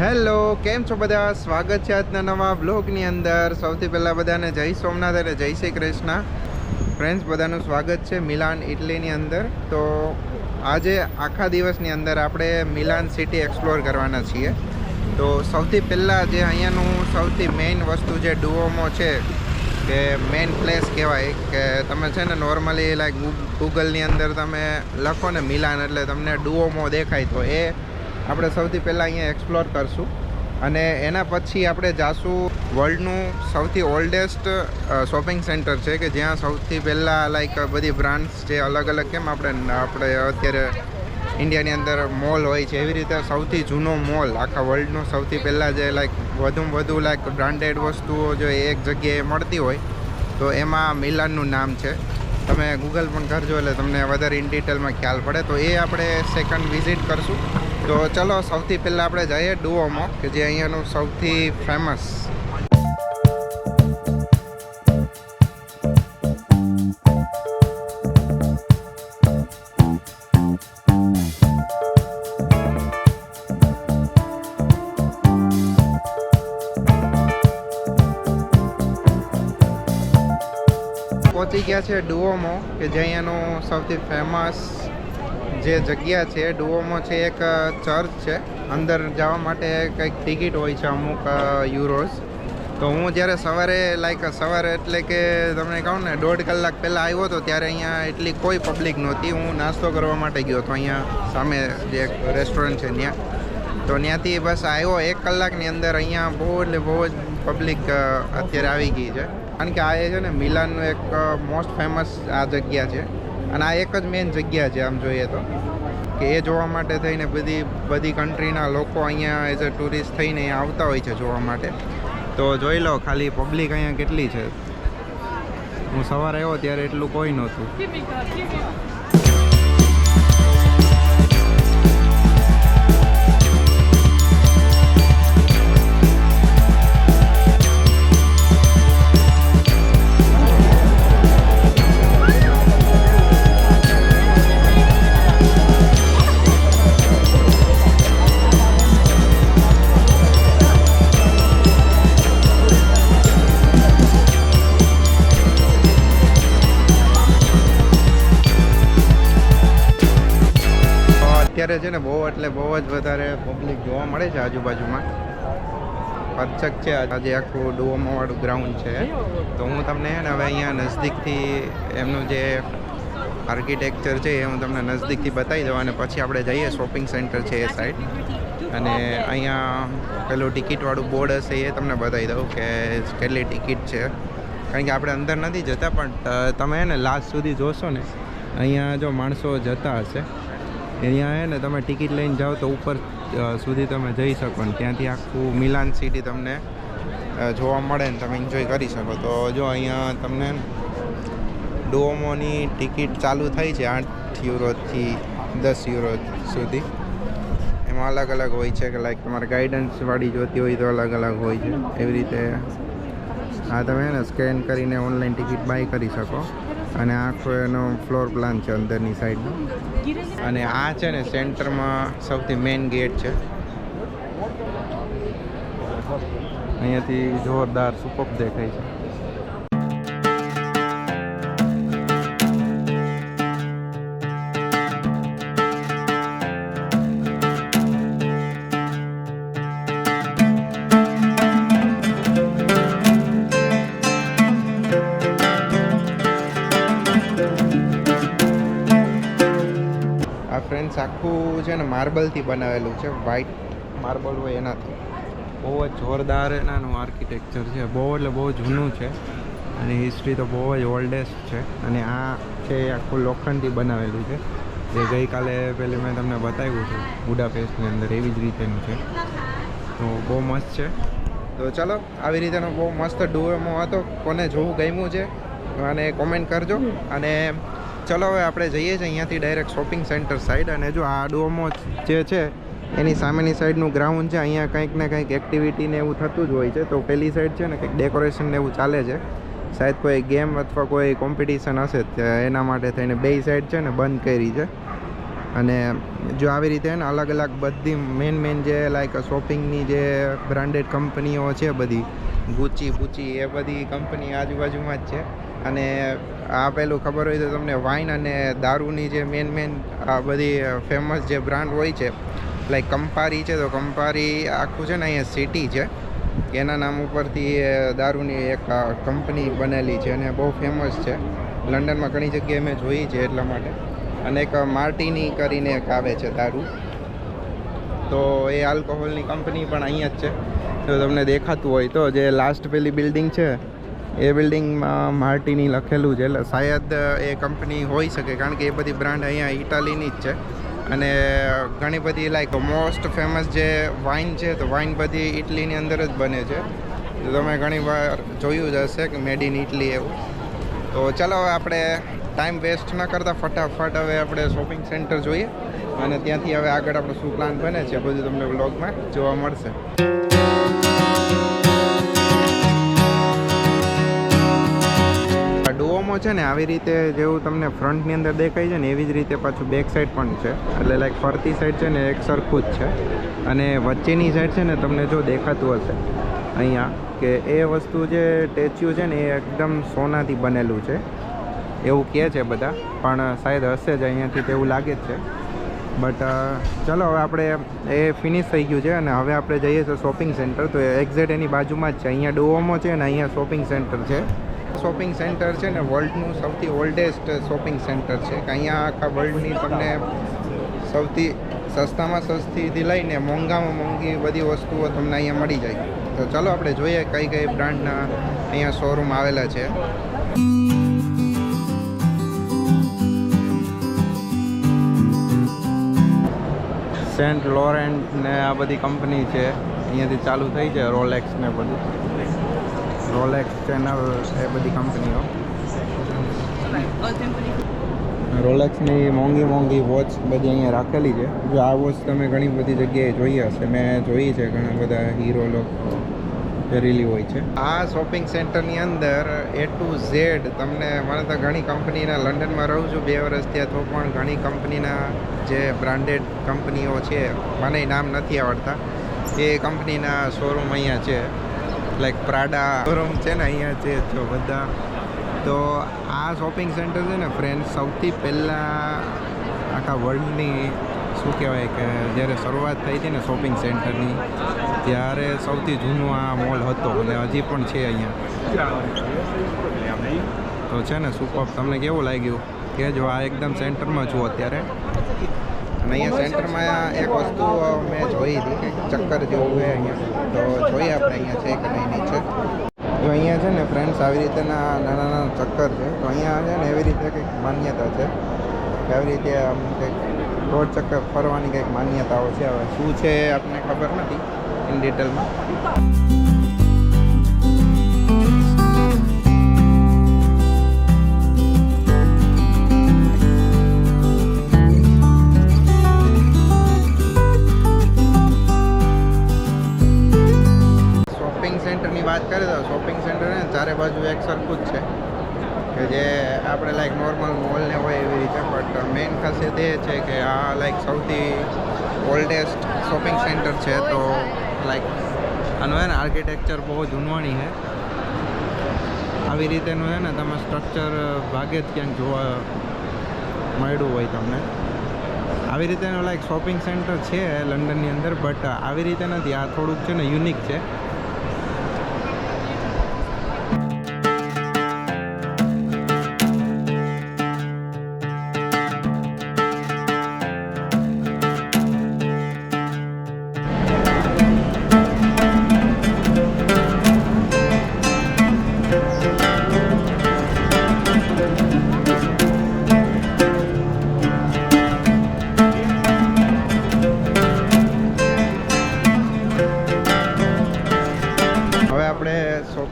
Hello, કેમ છો બધા? સ્વાગત છે આજના નવા બ્લોગની અંદર. સૌથી પહેલાં બધાને જય સોમનાથ અને જય શ્રી કૃષ્ણ. ફ્રેન્ડ્સ બધાનું સ્વાગત છે મિલાન ઇટલીની અંદર. તો આજે આખા દિવસની અંદર આપણે મિલાન સિટી એક્સપ્લોર કરવાના છીએ. તો સૌથી પહેલાં જે અહીંયાનું સૌથી મેઇન વસ્તુ જે ડુઓમો છે, કે મેઇન પ્લેસ કહેવાય, કે તમે છે ને નોર્મલી લાઈક ગૂગલની અંદર તમે લખો ને મિલાન એટલે તમને ડુઓમો દેખાય, તો એ આપણે સૌથી પહેલાં અહીંયા એક્સપ્લોર કરશું. અને એના પછી આપણે જાશું વર્લ્ડનું સૌથી ઓલ્ડેસ્ટ શોપિંગ સેન્ટર છે કે જ્યાં સૌથી પહેલાં લાઈક બધી બ્રાન્ડ્સ જે અલગ અલગ કેમ આપણે આપણે અત્યારે ઇન્ડિયાની અંદર મોલ હોય છે, એવી રીતે સૌથી જૂનો મોલ આખા વર્લ્ડનો સૌથી પહેલાં જે લાઈક વધુમાં વધુ લાઈક બ્રાન્ડેડ વસ્તુઓ જો એક જગ્યાએ મળતી હોય, તો એમાં મિલાનનું નામ છે. તમે ગૂગલ પણ કરજો એટલે તમને વધારે ઇન ડિટેલમાં ખ્યાલ પડે. તો એ આપણે સેકન્ડ વિઝિટ કરશું. તો ચલો સૌથી પહેલાં આપણે જઈએ ડુઓમાં, કે જે અહીંયાનું સૌથી ફેમસ પહોંચી ગયા છે ડુઓમો, કે જે અહીંયાનું સૌથી ફેમસ જે જગ્યા છે, ડુઓમો છે એક ચર્ચ છે. અંદર જવા માટે કંઈક ટિકિટ હોય છે અમુક યુરોઝ તો હું જ્યારે સવારે લાઈક સવારે એટલે કે તમને કહું ને, દોઢ કલાક પહેલાં આવ્યો હતો, ત્યારે અહીંયા એટલી કોઈ પબ્લિક નહોતી. હું નાસ્તો કરવા માટે ગયો હતો. અહીંયા સામે જે રેસ્ટોરન્ટ છે ત્યાં. તો ત્યાંથી બસ આવ્યો. એક કલાકની અંદર અહીંયા બહુ એટલે બહુ જ પબ્લિક અત્યારે આવી ગઈ છે. કારણ કે આ એ છે ને, મિલાનનું એક મોસ્ટ ફેમસ આ જગ્યા છે. અને આ એક જ મેઇન જગ્યા છે, આમ જોઈએ તો. કે એ જોવા માટે થઈને બધી બધી કન્ટ્રીના લોકો અહીંયા એઝ અ ટુરિસ્ટ થઈને અહીંયા આવતા હોય છે જોવા માટે. તો જોઈ લો ખાલી પબ્લિક અહીંયા કેટલી છે. હું સવારે આવ્યો ત્યારે એટલું કોઈ નહોતું. અત્યારે છે ને બહુ એટલે બહુ જ વધારે પબ્લિક જોવા મળે છે આજુબાજુમાં. પરચક છે, આજે આખું ડુઓમાવાળું ગ્રાઉન્ડ છે. તો હું તમને ને હવે અહીંયા નજદીકથી એમનું જે આર્કિટેક્ચર છે એ હું તમને નજદીકથી બતાવી દઉં અને પછી આપણે જઈએ શોપિંગ સેન્ટર છે એ સાઈડ અને અહીંયા પેલું ટિકિટવાળું બોર્ડ હશે એ તમને બતાવી દઉં કે કેટલી ટિકિટ છે. કારણ કે આપણે અંદર નથી જતા, પણ તમે ને લાસ્ટ સુધી જોશો ને, અહીંયા જો માણસો જતા હશે. અહીંયા હે ને તમે ટિકિટ લઈને જાઓ તો ઉપર સુધી તમે જઈ શકો ને. ત્યાંથી આખું મિલાન સિટી તમને જોવા મળે ને તમે એન્જોય કરી શકો. તો જો અહીંયા તમને ડોમોની ટિકિટ ચાલુ થઈ છે આઠ યુરોથી દસ યુરો સુધી. એમાં અલગ અલગ હોય છે કે લાઈક તમારે ગાઈડન્સવાળી જોતી હોય તો અલગ અલગ હોય છે. એવી રીતે આ તમે ને સ્કેન કરીને ઓનલાઈન ટિકિટ બાય કરી શકો. અને આખો એનો ફ્લોર પ્લાન છે અંદરની સાઈડનો અને આ છે ને સેન્ટરમાં સૌથી મેઇન ગેટ છે. અહીંયાથી જોરદાર સુપપ દેખાય છે. આખું છે ને માર્બલથી બનાવેલું છે. વ્હાઈટ માર્બલ હોય એનાથી. બહુ જ જોરદાર એનાનું આર્કિટેક્ચર છે. બહુ એટલે બહુ જૂનું છે. અને હિસ્ટ્રી તો બહુ જ ઓલ્ડેસ્ટ છે. અને આ છે એ આખું લોખંડથી બનાવેલું છે. જે ગઈકાલે પેલી મેં તમને બતાવ્યું છે બુડાપેસ્ટની અંદર એવી જ રીતેનું છે. તો બહુ મસ્ત છે. તો ચાલો આવી રીતેનો બહુ મસ્ત ડુએમો હતો. કોને જોવું ગમ્યું છે અને કોમેન્ટ કરજો. અને ચલો, હવે આપણે જઈએ છીએ અહીંયાથી ડાયરેક્ટ શોપિંગ સેન્ટર સાઈડ અને જો આ ડોમો જે છે, એની સામેની સાઈડનું ગ્રાઉન્ડ છે, અહીંયા કંઈક ને કંઈક એક્ટિવિટી ને એવું થતું જ હોય છે. તો પેલી સાઈડ છે ને, કંઈક ડેકોરેશન ને એવું ચાલે છે. શાયદ કોઈ ગેમ અથવા કોઈ કોમ્પિટિશન હશે એના માટે થઈને બે સાઈડ છે ને, બંધ કરી છે. અને જો આવી રીતે ને, અલગ અલગ બધી મેન મેન જે લાઈક શોપિંગની જે બ્રાન્ડેડ કંપનીઓ છે બધી ગુચી બુચી એ બધી કંપની આજુબાજુમાં જ છે. અને આ પહેલું ખબર હોય તો તમને વાઇન અને દારૂની જે મેન મેન આ બધી ફેમસ જે બ્રાન્ડ હોય છે લાઈક કંપારી છે, તો કંપારી આખું છે ને અહીંયા સિટી છે. એના નામ ઉપરથી દારૂની એક કંપની બનેલી છે અને બહુ ફેમસ છે. લંડનમાં ઘણી જગ્યાએ મેં જોઈ છે એટલા માટે. અને એક માર્ટીની કરીને એક આવે છે દારૂ. તો એ આલ્કોહોલની કંપની પણ અહીંયા જ છે. તો તમને દેખાતું હોય તો જે લાસ્ટ પેલી બિલ્ડિંગ છે એ બિલ્ડિંગમાં માર્ટીની લખેલું છે. એટલે શાયદ એ કંપની હોઈ શકે, કારણ કે એ બધી બ્રાન્ડ અહીંયા ઇટાલીની જ છે. અને ઘણી બધી લાઈક મોસ્ટ ફેમસ જે વાઇન છે, તો વાઇન બધી ઇટલીની અંદર જ બને છે. તો તમે ઘણી વાર જોયું જ હશે કે મેડ ઇન ઇટલી એવું. તો ચાલો હવે આપણે ટાઈમ વેસ્ટ ન કરતાં, ફટાફટ હવે આપણે શોપિંગ સેન્ટર જોઈએ. અને ત્યાંથી હવે આગળ આપણો શું પ્લાન બને છે, બધું તમને વ્લોગમાં જોવા મળશે. છે ને, આવી રીતે જેવું તમને ફ્રન્ટની અંદર દેખાય છે ને, એવી જ રીતે પાછું બેક સાઈડ પણ છે. એટલે લાઈક ફરતી સાઈડ છે ને, એક સરખું જ છે. અને વચ્ચેની સાઈડ છે ને, તમને જો દેખાતું હશે, અહીંયા, કે એ વસ્તુ જે સ્ટેચ્યુ છે ને, એ એકદમ સોનાથી બનેલું છે. એવું કહે છે બધા, પણ શાયદ હશે જ અહીંયાથી તેવું લાગે જ છે. બટ ચલો, હવે આપણે એ ફિનિશ થઈ ગયું છે અને હવે આપણે જઈએ છીએ શોપિંગ સેન્ટર તો એક્ઝેક્ટ એની બાજુમાં જ છે. અહીંયા ડોમો છે ને, અહીંયા શોપિંગ સેન્ટર છે. શોપિંગ સેન્ટર છે ને વર્લ્ડનું સૌથી ઓલ્ડેસ્ટ શોપિંગ સેન્ટર છે. કે અહીંયા આખા વર્લ્ડની તમને સૌથી સસ્તામાં સસ્તીથી લઈને મોંઘામાં મોંઘી બધી વસ્તુઓ તમને અહીંયા મળી જાય. તો ચલો આપણે જોઈએ કઈ કઈ બ્રાન્ડના અહીંયા શોરૂમ આવેલા છે. સેન્ટ લોરેન્ટ ને આ બધી કંપની છે. અહીંયાથી ચાલુ થઈ છે રોલેક્સ ને બધું. રોલેક્સ ચેનલ એ બધી કંપનીઓ રોલેક્સની મોંઘી મોંઘી વોચ બધી અહીંયા રાખેલી છે. જો આ વોચ તમે ઘણી બધી જગ્યાએ જોઈ હશે. મેં જોઈ છે ઘણા બધા હીરો લોકો પહેરેલી હોય છે. આ શોપિંગ સેન્ટરની અંદર એ ટુ ઝેડ તમને મને તો ઘણી કંપનીના લંડનમાં રહું છું બે વર્ષ ત્યાં તો પણ ઘણી કંપનીના જે બ્રાન્ડેડ કંપનીઓ છે મને નામ નથી આવડતા. એ કંપનીના શોરૂમ અહીંયા છે. લાઈક પ્રાડા શોરૂમ છે ને અહીંયા છે જો બધા. તો આ શોપિંગ સેન્ટર છે ને ફ્રેન્ડ સૌથી પહેલાં આખા વર્લ્ડની શું કહેવાય કે, જ્યારે શરૂઆત થઈ હતી ને શોપિંગ સેન્ટરની ત્યારે સૌથી જૂનો આ મોલ હતો અને હજી પણ છે અહીંયા. તો છે ને સુપર તમને કેવું લાગ્યું? કે જો આ એકદમ સેન્ટરમાં છું અત્યારે? અને અહીંયા સેન્ટરમાં એક વસ્તુ મેં જોઈ હતી કે ચક્કર જેવું છે અહીંયા. તો જોઈએ આપણે અહીંયા છે કે નહીં છે. તો અહીંયા છે ને ફ્રેન્ડ્સ આવી રીતેના નાના નાના ચક્કર છે, તો અહીંયા છે ને એવી રીતે કંઈક માન્યતા છે. કે આવી રીતે આમ કંઈક રોડ ચક્કર ફરવાની કંઈક માન્યતાઓ છે. હવે શું છે એ આપણને ખબર નથી ઇન ડિટેલમાં બાજુ એક સરખું જ છે કે જે આપણે લાઈક નોર્મલ મોલને હોય એવી રીતે બટ મેઇન ખાસિયત એ છે કે આ લાઈક સૌથી ઓલ્ડેસ્ટ શોપિંગ સેન્ટર છે, તો લાઈક આનું હે ને આર્કિટેક્ચર બહુ જૂનવાણી છે આવી રીતેનું છે ને તમે સ્ટ્રક્ચર ભાગે જ ક્યાંક જોવા મળ્યું હોય તમને. આવી રીતેનું લાઈક શોપિંગ સેન્ટર છે લંડનની અંદર બટ આવી રીતે નથી. આ થોડુંક છે ને યુનિક છે.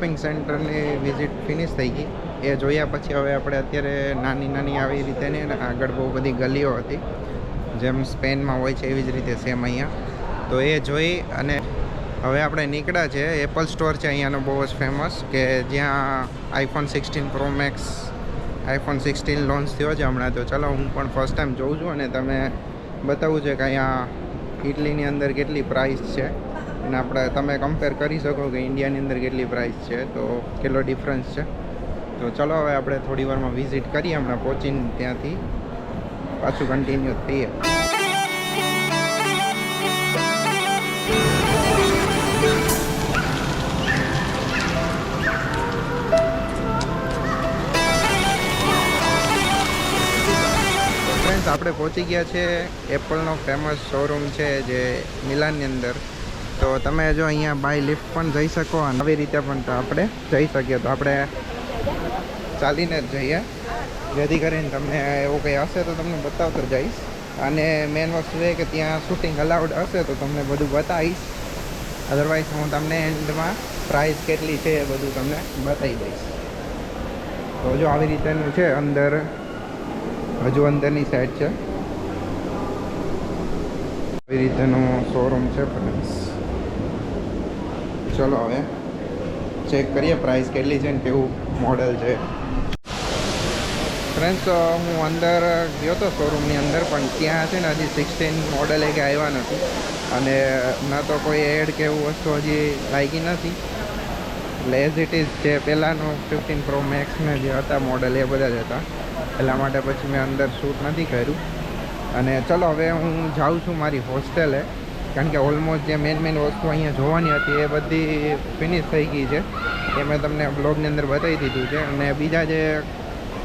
શોપિંગ સેન્ટરની વિઝિટ ફિનિશ થઈ ગઈ. એ જોયા પછી હવે આપણે અત્યારે નાની નાની આવી રીતે ને આગળ બહુ બધી ગલીઓ હતી. જેમ સ્પેનમાં હોય છે એવી જ રીતે સેમ અહીંયા. તો એ જોઈ અને હવે આપણે નીકળ્યા છે. એપલ સ્ટોર છે અહીંયાનો બહુ જ ફેમસ કે જ્યાં iPhone sixteen Pro Max iPhone sixteen launch થયો છે હમણાં. તો ચલો હું પણ ફર્સ્ટ ટાઈમ જોઉં છું અને તમે બતાવું છે કે અહીંયા ઇટલીની અંદર કેટલી પ્રાઇસ છે. અને આપણે તમે કમ્પેર કરી શકો કે ઇન્ડિયાની અંદર કેટલી પ્રાઇસ છે, તો કેટલો ડિફરન્સ છે. તો ચલો હવે આપણે થોડી વારમાં વિઝિટ કરીએ, હમણાં પહોંચીને ત્યાંથી પાછું કન્ટિન્યુ થઈએ. આપણે પહોંચી ગયા છે એપલનો ફેમસ શોરૂમ છે જે મિલાનની અંદર. તો તમે જો અહીંયા બાય લિફ્ટ પણ જઈ શકો અને આવી રીતે પણ આપણે જઈ શકીએ. તો આપણે ચાલીને જ જઈએ. જેથી કરીને તમને એવું કંઈ હશે તો તમને બતાવતો જઈશ. અને મેન વસ્તુ એ કે ત્યાં શૂટિંગ અલાઉડ હશે તો તમને બધું બતાવીશ. અધરવાઇઝ હું તમને એન્ડમાં પ્રાઇસ કેટલી છે એ બધું તમને બતાવી દઈશ. તો જો આવી રીતેનું છે અંદર. હજુ અંદરની સાઈડ છે. આવી રીતેનો શોરૂમ છે ફ્રેન્ડ્સ ચલો હવે ચેક કરીએ પ્રાઇસ કેટલી છે ને કેવું મોડલ છે. ફ્રેન્ડ્સ હું અંદર ગયો હતો શોરૂમની અંદર પણ ત્યાં છે ને હજી સિક્સટીન મોડલ એ કે આવ્યા નથી. અને ના તો કોઈ એડ કે એવું વસ્તુ હજી લાગી નથી. એટલે એઝ ઇટ ઇઝ જે પહેલાંનું ફિફ્ટીન પ્રો મેક્સને જે હતા મોડલ એ બધા જ હતા. એટલા માટે પછી મેં અંદર શૂટ નથી કર્યું. અને ચલો હવે હું જાઉં છું મારી હોસ્ટેલે કારણ કે ઓલમોસ્ટ જે મેન મેન વસ્તુ અહીંયા જોવાની હતી એ બધી ફિનિશ થઈ ગઈ છે. એ મેં તમને બ્લોગની અંદર બતાવી દીધું છે. અને બીજા જે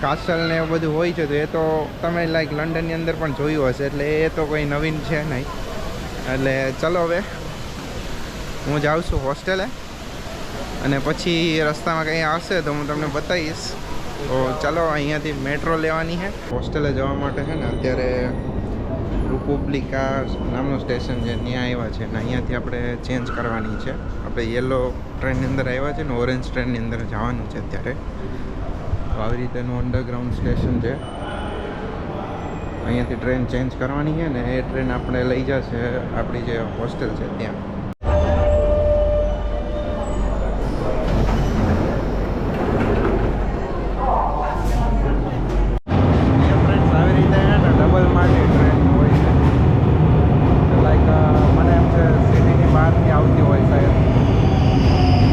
કાસલ ને એવું બધું હોય છે, તો એ તો તમે લાઈક લંડનની અંદર પણ જોયું હશે, એટલે એ તો કોઈ નવીન છે નહીં. એટલે ચલો હવે, હું જાઉં છું હોસ્ટેલે અને પછી રસ્તામાં કંઈ આવશે તો હું તમને બતાવીશ. તો ચાલો અહીંયાથી મેટ્રો લેવાની છે. હોસ્ટેલે જવા માટે છે ને, અત્યારે રુપુબ્લિકા નામનું સ્ટેશન છે ત્યાં આવ્યા છે ને અહીંયાથી આપણે ચેન્જ કરવાની છે. આપણે યલો ટ્રેનની અંદર આવ્યા છે ને ઓરેન્જ ટ્રેનની અંદર જવાનું છે અત્યારે. તો આવી રીતેનું અંડરગ્રાઉન્ડ સ્ટેશન છે. અહીંયાથી ટ્રેન ચેન્જ કરવાની છે ને એ ટ્રેન આપણે લઈ જશે આપણી જે હોસ્ટેલ છે ત્યાં ફ્રેન્ડ્સ આવી રીતે છે ને ડબલ માટે ટ્રેન હોય છે લાઈક મને એમ છે સિટીની બહારથી આવતી હોય સાહેબ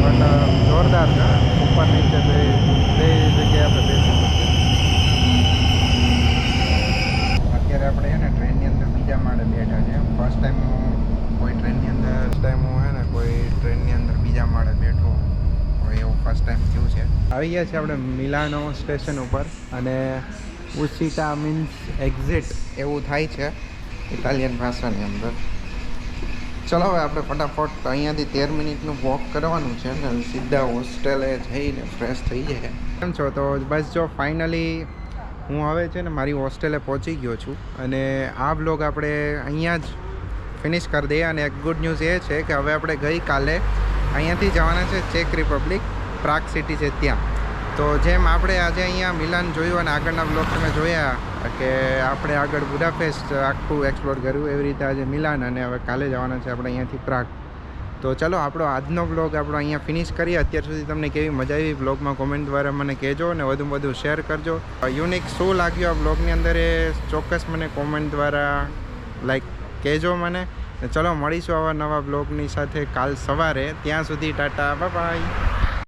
બટ જોરદાર છે ઉપર નીચે બે બે જગ્યાએ આપણે બેસી શકીએ અત્યારે આપણે છે ને ટ્રેનની અંદર બીજા માળે બેઠા છે ફર્સ્ટ ટાઈમ હું કોઈ ટ્રેનની અંદર ફર્સ્ટ ટાઈમ હું છે ને કોઈ ટ્રેનની અંદર બીજા માળે બેઠો હોય એવું ફર્સ્ટ ટાઈમ થયું છે આવી આપણે મિલાનો સ્ટેશન ઉપર અને ઉસીટા મીન્સ એક્ઝિટ એવું થાય છે ઇટાલિયન ભાષાની અંદર. ચલો હવે આપણે ફટાફટ અહીંયાથી તેર મિનિટનું વોક કરવાનું છે ને સીધા હોસ્ટેલે જઈને ફ્રેશ થઈ જાય કેમ છો? તો બસ જો ફાઇનલી હું હવે છે ને મારી હોસ્ટેલે પહોંચી ગયો છું અને આ બ્લોગ આપણે અહીંયા જ ફિનિશ કરી દઈએ અને એક ગુડ ન્યૂઝ એ છે કે હવે આપણે ગઈકાલે અહીંયાથી જવાના છે ચેક રિપબ્લિક પ્રાગ સિટી છે ત્યાં. તો જેમ આપણે આજે અહીંયા મિલાન જોયું અને આગળના બ્લોક તમે જોયા કે આપણે આગળ બુડાપેસ્ટ આખું એક્સપ્લોર કર્યું એવી રીતે આજે મિલાન અને હવે કાલે જવાના છે આપણે અહીંયાથી પ્રાગ. તો ચલો આપણો આજનો બ્લોગ આપણો અહીંયા ફિનિશ કરીએ. અત્યાર સુધી તમને કેવી મજા આવી બ્લોગમાં કોમેન્ટ દ્વારા મને કહેજો અને વધુ વધુ શેર કરજો. યુનિક શું લાગ્યું આ બ્લોગની અંદર એ ચોક્કસ મને કોમેન્ટ દ્વારા લાઈક કહેજો મને. ચલો મળીશું આવા નવા બ્લોગની સાથે કાલ સવારે. ત્યાં સુધી ટાટા બાય